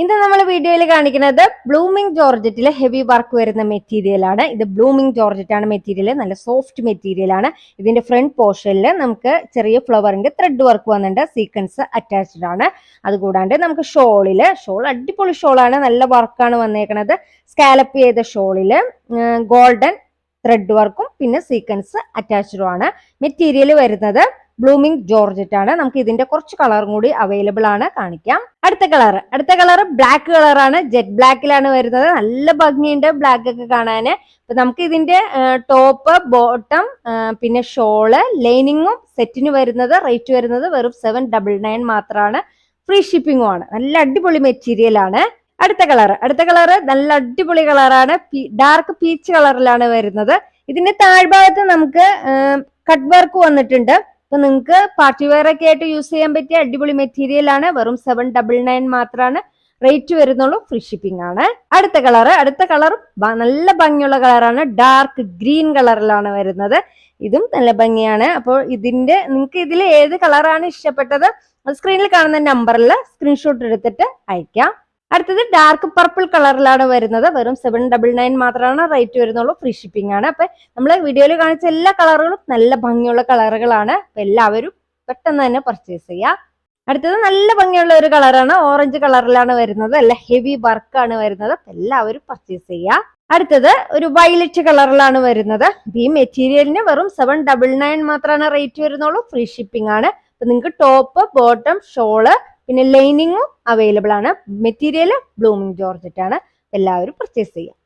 ഇന്ന് നമ്മൾ വീഡിയോയിൽ കാണിക്കുന്നത് ബ്ലൂമിംഗ് ജോർജറ്റിലെ ഹെവി വർക്ക് വരുന്ന മെറ്റീരിയൽ ആണ്. ഇത് ബ്ലൂമിംഗ് ജോർജറ്റ് ആണ് മെറ്റീരിയൽ. നല്ല സോഫ്റ്റ് മെറ്റീരിയൽ ആണ്. ഇതിന്റെ ഫ്രണ്ട് പോർഷനിൽ നമുക്ക് ചെറിയ ഫ്ലവറിന്റെ ത്രെഡ് വർക്ക് വന്നിട്ടുണ്ട്. സീക്വൻസ് അറ്റാച്ച്ഡ് ആണ്. അതുകൂടാണ്ട് നമുക്ക് ഷോളിൽ ഷോൾ അടിപൊളി ഷോളാണ്. നല്ല വർക്കാണ് വന്നേക്കുന്നത് സ്കാലപ്പ് ചെയ്ത ഷോളിൽ ഗോൾഡൻ ത്രെഡ് വർക്കും പിന്നെ സീക്വൻസ് അറ്റാച്ച്ഡും ആണ്. മെറ്റീരിയൽ വരുന്നത് ബ്ലൂമിംഗ് ജോർജറ്റ് ആണ്. നമുക്ക് ഇതിന്റെ കുറച്ച് കളറും കൂടി അവൈലബിൾ ആണ്. കാണിക്കാം. അടുത്ത കളർ അടുത്ത കളർ ബ്ലാക്ക് കളറാണ് ജെറ്റ് ബ്ലാക്കിലാണ് വരുന്നത്. നല്ല ഭംഗിയുണ്ട് ബ്ലാക്ക് ഒക്കെ കാണാന് അപ്പൊ നമുക്ക് ഇതിന്റെ ടോപ്പ് ബോട്ടം പിന്നെ ഷോൾ ലൈനിങ്ങും സെറ്റിന് വരുന്നത് റേറ്റ് വരുന്നത് വെറും സെവൻ ഡബിൾ നയൻ മാത്രമാണ് ഫ്രീ ഷിപ്പിംഗും ആണ്. നല്ല അടിപൊളി മെറ്റീരിയൽ ആണ്. അടുത്ത കളർ അടുത്ത കളർ നല്ല അടിപൊളി കളറാണ് ഡാർക്ക് പീച്ച് കളറിലാണ് വരുന്നത്. ഇതിന്റെ താഴ്ഭാഗത്ത് നമുക്ക് കട്ട് വർക്ക് വന്നിട്ടുണ്ട്. അപ്പൊ നിങ്ങൾക്ക് പാർട്ടി വെയർ ഒക്കെ ആയിട്ട് യൂസ് ചെയ്യാൻ പറ്റിയ അടിപൊളി മെറ്റീരിയൽ ആണ്. വെറും സെവൻ ഡബിൾ നയൻ മാത്രമാണ് റേറ്റ് വരുന്നുള്ളൂ. ഫ്രീ ഷിപ്പിംഗ് ആണ്. അടുത്ത കളർ അടുത്ത കളർ നല്ല ഭംഗിയുള്ള കളറാണ് ഡാർക്ക് ഗ്രീൻ കളറിലാണ് വരുന്നത്. ഇതും നല്ല ഭംഗിയാണ്. അപ്പോൾ ഇതിന്റെ നിങ്ങൾക്ക് ഇതിൽ ഏത് കളറാണ് ഇഷ്ടപ്പെട്ടത്? സ്ക്രീനിൽ കാണുന്ന നമ്പറിൽ സ്ക്രീൻഷോട്ട് എടുത്തിട്ട് അയക്കാം. അടുത്തത് ഡാർക്ക് പർപ്പിൾ കളറിലാണ് വരുന്നത്. വെറും സെവൻ ഡബിൾ നയൻ മാത്രമാണ് റേറ്റ് വരുന്നുള്ളൂ. ഫ്രീ ഷിപ്പിംഗ് ആണ്. അപ്പൊ നമ്മൾ വീഡിയോയിൽ കാണിച്ച എല്ലാ കളറുകളും നല്ല ഭംഗിയുള്ള കളറുകളാണ് എല്ലാവരും പെട്ടെന്ന് തന്നെ പർച്ചേസ് ചെയ്യുക അടുത്തത് നല്ല ഭംഗിയുള്ള ഒരു കളറാണ് ഓറഞ്ച് കളറിലാണ് വരുന്നത്. അല്ല ഹെവി വർക്കാണ് വരുന്നത്. എല്ലാവരും പർച്ചേസ് ചെയ്യുക അടുത്തത് ഒരു വയലറ്റ് കളറിലാണ് വരുന്നത്. ഈ മെറ്റീരിയലിന് വെറും സെവൻ ഡബിൾ നയൻ മാത്രമാണ് റേറ്റ് വരുന്നുള്ളൂ. ഫ്രീ ഷിപ്പിംഗ് ആണ്. അപ്പൊ നിങ്ങൾക്ക് ടോപ്പ് ബോട്ടം ഷോൾ പിന്നെ ലൈനിങ്ങും അവൈലബിൾ ആണ്. മെറ്റീരിയൽ ബ്ലൂമിംഗ് ജോർജറ്റ് ആണ്. എല്ലാവരും പർച്ചേസ് ചെയ്യാം.